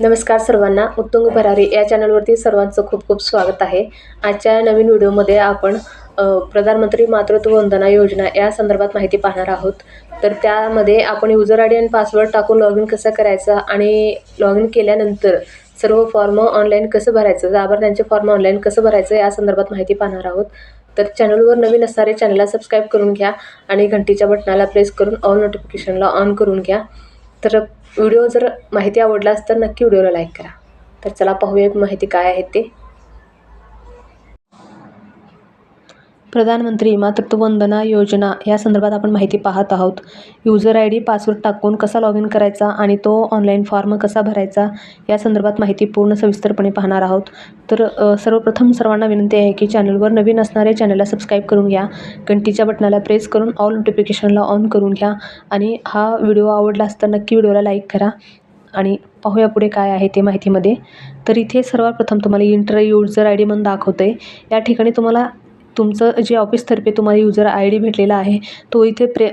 नमस्कार सर्वांना उत्तुंग भरारी या चॅनलवरती सर्वांचं खूप खूप स्वागत आहे. आजच्या नवीन व्हिडिओमध्ये आपण प्रधानमंत्री मातृत्व वंदना योजना या संदर्भात माहिती पाहणार आहोत. तर त्यामध्ये आपण युजर आय डी आणि पासवर्ड टाकून लॉग इन कसं करायचं आणि लॉग इन केल्यानंतर सर्व फॉर्म ऑनलाईन कसं भरायचं लाभार्थ्यांचे फॉर्म ऑनलाईन कसं भरायचं या संदर्भात माहिती पाहणार आहोत. तर चॅनलवर नवीन असणारे चॅनलला सबस्क्राईब करून घ्या आणि घंटीच्या बटनाला प्रेस करून ऑल नोटिफिकेशनला ऑन करून घ्या. तर व्हिडिओ जर माहिती आवडलास तर नक्की व्हिडिओला लाईक करा. तर चला पाहूया माहिती काय आहे ते. प्रधानमंत्री मातृत्व वंदना योजना या संदर्भात आपण माहिती पाहत आहोत. युजर आय डी पासवर्ड टाकून कसा लॉग इन करायचा आणि तो ऑनलाईन फॉर्म कसा भरायचा या संदर्भात माहिती पूर्ण सविस्तरपणे पाहणार आहोत. तर सर्वप्रथम सर्वांना विनंती आहे की चॅनलवर नवीन असणारे चॅनलला सबस्क्राईब करून घ्या. घंटीच्या बटनाला प्रेस करून ऑल नोटिफिकेशनला ऑन करून घ्या आणि हा व्हिडिओ आवडला असता नक्की व्हिडिओला लाईक करा आणि पाहूया पुढे काय आहे ते माहितीमध्ये. तर इथे सर्वात प्रथम तुम्हाला इंटर युजर आय डी म्हणून दाखवते आहे या ठिकाणी तुम्हाला तुमचं जे ऑफिसतर्फे तुम्हाला युजर आय डी भेटलेला आहे तो इथे प्रे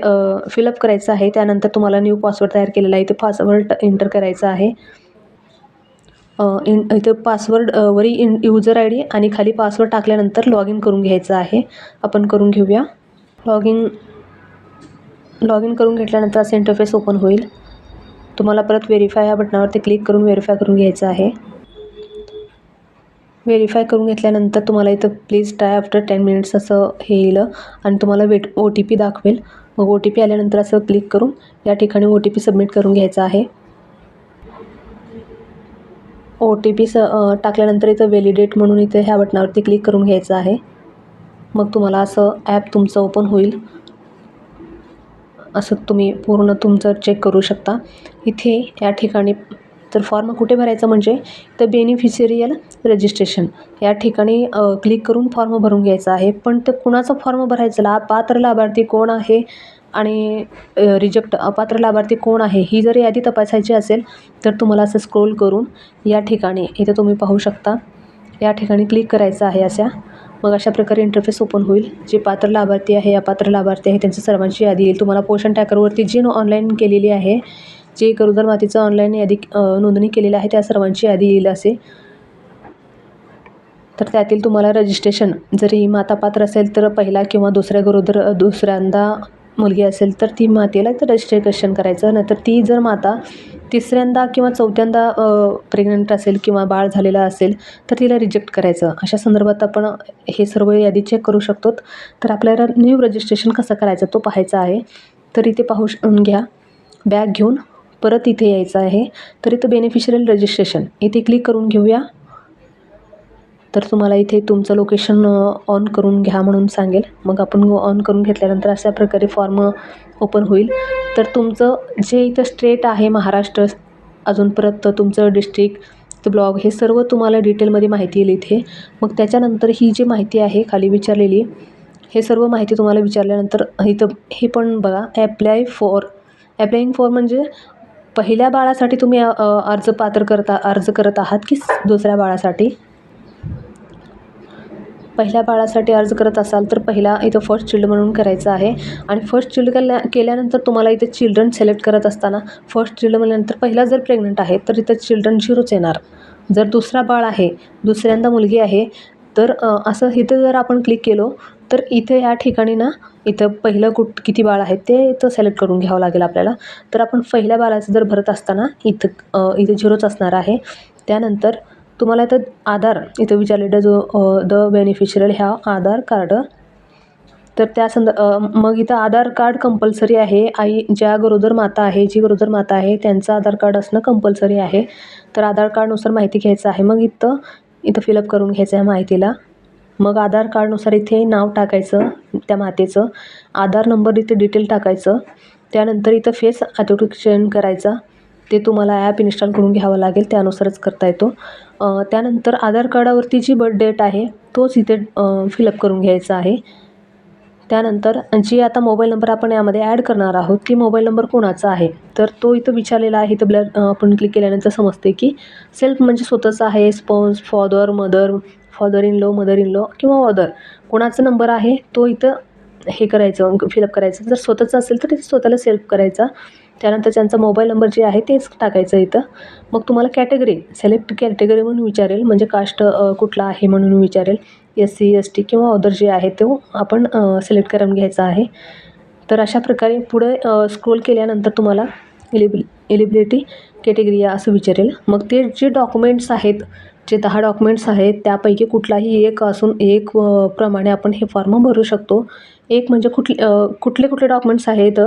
फिलअप करायचा आहे. त्यानंतर तुम्हाला न्यू पासवर्ड तयार केलेला आहे. इथे पासवर्ड एंटर करायचा आहे. इन इथं पासवर्ड वरी इन युजर आय डी आणि खाली पासवर्ड टाकल्यानंतर लॉग इन करून घ्यायचं आहे. आपण करून घेऊया. लॉग इन लॉग इन करून घेतल्यानंतर असं इंटरफेस ओपन होईल. तुम्हाला परत व्हेरीफाय या बटनावरती क्लिक करून व्हेरीफाय करून घ्यायचं आहे. व्हेरीफाय करून घेतल्यानंतर तुम्हाला इथं please try after ten minutes असं हे येईल आणि तुम्हाला वेट ओ टी पी दाखवेल. मग ओ टी पी आल्यानंतर असं क्लिक करून या ठिकाणी ओ टी पी सबमिट करून घ्यायचा आहे. ओ टी पी स टाकल्यानंतर इथं व्हॅलिडेट म्हणून इथे ह्या बटनावरती क्लिक करून घ्यायचं आहे. मग तुम्हाला असं ॲप तुमचं ओपन होईल. असं तुम्ही पूर्ण तुमचं चेक करू शकता. इथे या ठिकाणी तर फॉर्म कुठे भरायचा म्हणजे? तर बेनिफिशरियल रजिस्ट्रेशन या ठिकाणी क्लिक करून फॉर्म भरून घ्यायचा आहे. पण ते कुणाचा फॉर्म भरायचा? ला पात्र लाभार्थी कोण आहे? आणि रिजेक्ट अपात्र लाभार्थी कोण आहे? ही जर यादी तपासायची असेल तर तुम्हाला असं स्क्रोल करून या ठिकाणी इथे तुम्ही पाहू शकता. या ठिकाणी क्लिक करायचं आहे अशा. मग अशा प्रकारे इंटरफेस ओपन होईल. जे पात्र लाभार्थी आहे अपात्र लाभार्थी आहे त्यांच्या सर्वांची यादी येईल. तुम्हाला पोषण टॅकरवरती जी ऑनलाईन केलेली आहे जे गरोदर मातेचं ऑनलाईन यादी नोंदणी केलेली आहे त्या सर्वांची यादी येईल असे. तर त्यातील तुम्हाला रजिस्ट्रेशन जरी माता पात्र असेल तर पहिला किंवा दुसऱ्या गरोदर दुसऱ्यांदा मुलगी असेल तर ती मातेला तर रजिस्ट्रेशन करायचं. नाहीतर ती जर माता तिसऱ्यांदा किंवा चौथ्यांदा प्रेग्नंट असेल किंवा बाळ झालेलं असेल तर तिला रिजेक्ट करायचं. अशा संदर्भात आपण हे सर्व यादी चेक करू शकतो. तर आपल्याला न्यू रजिस्ट्रेशन कसं करायचं तो पाहायचा आहे. तर इथे पाहू घ्या. बॅग घेऊन परत इथे यायचं आहे. तर इथं बेनिफिशियल रजिस्ट्रेशन इथे क्लिक करून घेऊया. तर तुम्हाला इथे तुमचं लोकेशन ऑन करून घ्या म्हणून सांगेल. मग आपण ऑन करून घेतल्यानंतर अशा प्रकारे फॉर्म ओपन होईल. तर तुमचं जे इथं स्टेट आहे महाराष्ट्र अजून परत तुमचं डिस्ट्रिक्ट ब्लॉग हे सर्व तुम्हाला डिटेलमध्ये माहिती येईल इथे. मग त्याच्यानंतर ही जी माहिती आहे खाली विचारलेली हे सर्व माहिती तुम्हाला विचारल्यानंतर इथं हे पण बघा ॲप्लाय फॉर ॲप्लाईंग फॉर म्हणजे पहिल्या बाळासाठी तुम्ही अर्ज पात्र करता अर्ज करत आहात की दुसऱ्या बाळासाठी? पहिल्या बाळासाठी अर्ज करत असाल तर पहिला इथं फर्स्ट चिल्ड म्हणून करायचं आहे. आणि फर्स्ट चिल्ड केल्या केल्यानंतर तुम्हाला इथे चिल्ड्रन सिलेक्ट करत असताना फर्स्ट चिल्ड म्हणल्यानंतर पहिला जर प्रेग्नंट आहे तर इथं चिल्ड्रन झिरोच येणार. जर दुसरा बाळ आहे दुसऱ्यांदा मुलगी आहे तर असं इथं जर आपण क्लिक केलो तर इथे या ठिकाणी ना इथं पहिलं कुठ किती बाळ आहेत ते इथं सिलेक्ट करून घ्यावं लागेल आपल्याला. तर आपण पहिल्या बाळाचं जर भरत असताना इथं इथं झिरोच असणार आहे. त्यानंतर तुम्हाला इथं आधार इथं विचारलेलं जो द बेनिफिशियल ह्या आधार कार्ड. तर त्या संद मग इथं आधार कार्ड कंपल्सरी आहे. आई ज्या गरोदर माता आहे जी गरोदर माता आहे त्यांचं आधार कार्ड असणं कंपल्सरी आहे. तर आधार कार्डनुसार माहिती घ्यायचं आहे. मग इथं इथं फिलअप करून घ्यायचं आहे माहितीला. मग आधार कार्डनुसार इथे नाव टाकायचं त्या मातेचं. आधार नंबर इथे डिटेल टाकायचं. त्यानंतर इथं फेस ॲथोटिकेशन करायचा. ते तुम्हाला ॲप इन्स्टॉल करून घ्यावं लागेल त्यानुसारच करता येतो. त्यानंतर आधार कार्डावरती जी बर्थ डेट आहे तोच इथे फिलअप करून घ्यायचा आहे. त्यानंतर जी आता मोबाईल नंबर आपण यामध्ये ॲड करणार आहोत की मोबाईल नंबर कोणाचा आहे? तर तो इथं विचारलेला आहे इथं ब्लर आपण क्लिक केल्यानंतर समजते की सेल्फ म्हणजे स्वतःचा आहे spouse father mother father in law mother in law किंवा ऑदर कोणाचा नंबर आहे तो इथं हे करायचं फिलअप करायचं. जर स्वतःचा असेल तर ते स्वतःला सेल्फ करायचा. त्यानंतर त्यांचा मोबाईल नंबर जे आहे तेच टाकायचं इथं. मग तुम्हाला कॅटेगरी सिलेक्ट कॅटेगरी म्हणून विचारेल. म्हणजे कास्ट कुठला आहे म्हणून विचारेल. एस सी एस टी किंवा अदर जे आहे तो आपण सिलेक्ट करून घ्यायचा आहे. तर अशा प्रकारे पुढे स्क्रोल केल्यानंतर तुम्हाला एलिबि एलिबिलिटी कॅटेगरी असं विचारेल. मग ते जे डॉक्युमेंट्स आहेत जे दहा डॉक्युमेंट्स आहेत त्यापैकी कुठलाही एक असून एक प्रमाणे आपण हे फॉर्म भरू शकतो. एक म्हणजे कुठले कुठले कुठले डॉक्युमेंट्स आहेत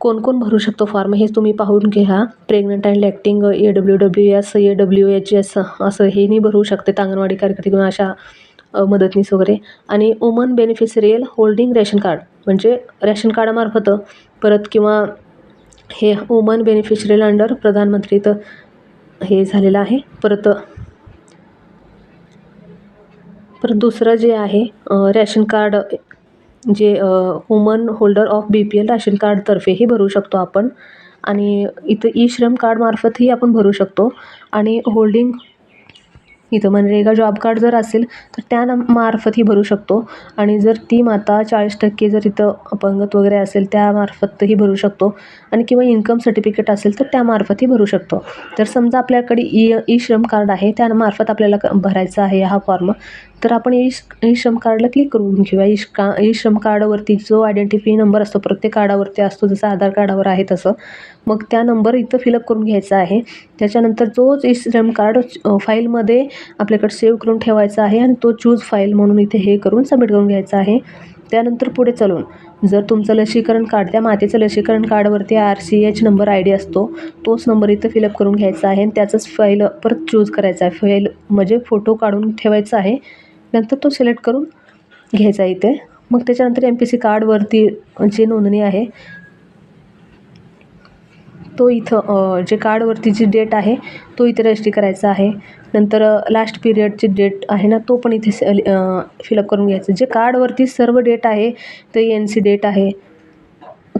कोण कोण भरू शकतो फॉर्म हे तुम्ही पाहून घ्या. Pregnant and lactating A W W S A W H S असं हे नाही भरू शकते अंगणवाडी कार्यकर्ते किंवा अशा मदतनीस वगैरे. आणि woman beneficiary holding ration card म्हणजे रेशन कार्डामार्फत परत किंवा हे वुमन बेनिफिशरियल अंडर प्रधानमंत्री तर हे झालेलं आहे. परत परत दुसरं जे आहे रॅशन कार्ड जे woman holder of B P L ration कार्डतर्फेही भरू शकतो आपण. आणि इथं ई श्रम कार्डमार्फतही आपण भरू शकतो. आणि होल्डिंग इथं मनरेगा जॉब कार्ड जर असेल तर त्या न मार्फतही भरू शकतो. आणि जर ती माता चाळीस टक्के जर इथं अपंगत वगैरे असेल त्यामार्फतही भरू शकतो. आणि किंवा इन्कम सर्टिफिकेट असेल तर त्यामार्फतही भरू शकतो. तर समजा आपल्याकडे ई ई श्रम कार्ड आहे त्यामार्फत आपल्याला भरायचा आहे हा फॉर्म तर आपण ई ई श्रम कार्डला क्लिक करून घेऊया. ई का ई श्रम कार्डवरती जो आयडेंटिफाय नंबर असतो प्रत्येक कार्डावरती असतो जसं आधार कार्डावर आहे तसं. मग त्या नंबर इथं फिलअप करून घ्यायचा आहे. त्याच्यानंतर तोच ई श्रम कार्ड फाईलमध्ये आपल्याकडे सेव्ह करून ठेवायचा आहे आणि तो चूज फाईल म्हणून इथे हे करून सबमिट करून घ्यायचा आहे. त्यानंतर पुढे चालून जर तुमचं लसीकरण कार्ड त्या मातेचं लसीकरण कार्डवरती R C H number I D असतो तोच नंबर इथं फिलअप करून घ्यायचा आहे आणि त्याचंच फाईल परत चूज करायचा आहे. फाईल म्हणजे फोटो काढून ठेवायचा आहे. नंतर तो सिलेक्ट करून घ्यायचा इथे. मग त्याच्यानंतर एम पी सी कार्डवरती जी नोंदणी आहे तो इथं जे कार्डवरती जी डेट आहे तो इथे रजिस्ट्री करायचा आहे. नंतर लास्ट पिरियडची डेट आहे ना तो पण इथे फिलअप करून घ्यायचं. जे कार्डवरती सर्व डेट आहे ते एन सी डेट आहे.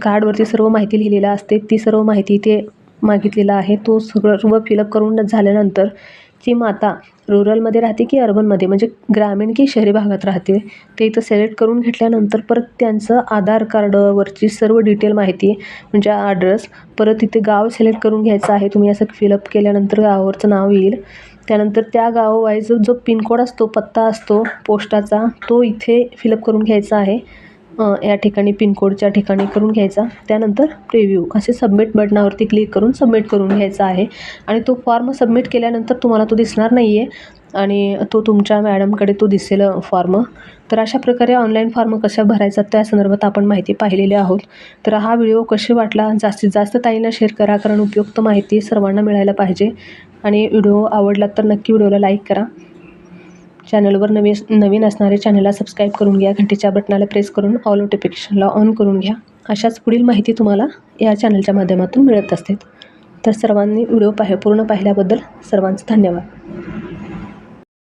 कार्डवरती सर्व माहिती लिहिलेलं असते ती सर्व माहिती इथे मागितलेलं आहे. तो सगळं सर्व फिलअप करून झाल्यानंतर ती माता रुरलमध्ये राहते की अर्बनमध्ये म्हणजे ग्रामीण की शहरी भागात राहते? ते इथं सिलेक्ट करून घेतल्यानंतर परत त्यांचं आधार कार्डवरची सर्व डिटेल माहिती म्हणजे ॲड्रेस परत तिथे गाव सिलेक्ट करून घ्यायचं आहे. तुम्ही असं फिलअप केल्यानंतर गावावरचं नाव येईल. त्यानंतर त्या गावावाईज जो पिनकोड असतो पत्ता असतो पोस्टाचा तो इथे फिलअप करून घ्यायचा आहे. या ठिकाणी पिनकोडच्या ठिकाणी करून घ्यायचा. त्यानंतर प्रिव्ह्यू असे सबमिट बटनावरती क्लिक करून सबमिट करून घ्यायचा आहे. आणि तो फॉर्म सबमिट केल्यानंतर तुम्हाला तो दिसणार नाही आहे आणि तो तुमच्या मॅडमकडे तो दिसेल फॉर्म तर अशा प्रकारे ऑनलाईन फॉर्म कशा भरायचा त्या संदर्भात आपण माहिती पाहिलेली आहोत. तर हा व्हिडिओ कसे वाटला? जास्तीत जास्त ताईंना शेअर करा कारण उपयुक्त माहिती सर्वांना मिळायला पाहिजे. आणि व्हिडिओ आवडला तर नक्की व्हिडिओला लाईक करा. चॅनलवर नवीन नवीन असणारे चॅनलला सबस्क्राईब करून घ्या. घंटेच्या बटनाला प्रेस करून ऑल नोटिफिकेशनला ऑन करून घ्या. अशाच पुढील माहिती तुम्हाला या चॅनलच्या माध्यमातून मिळत असते. तर सर्वांनी व्हिडिओ पाहि पूर्ण पाहिल्याबद्दल सर्वांचं धन्यवाद.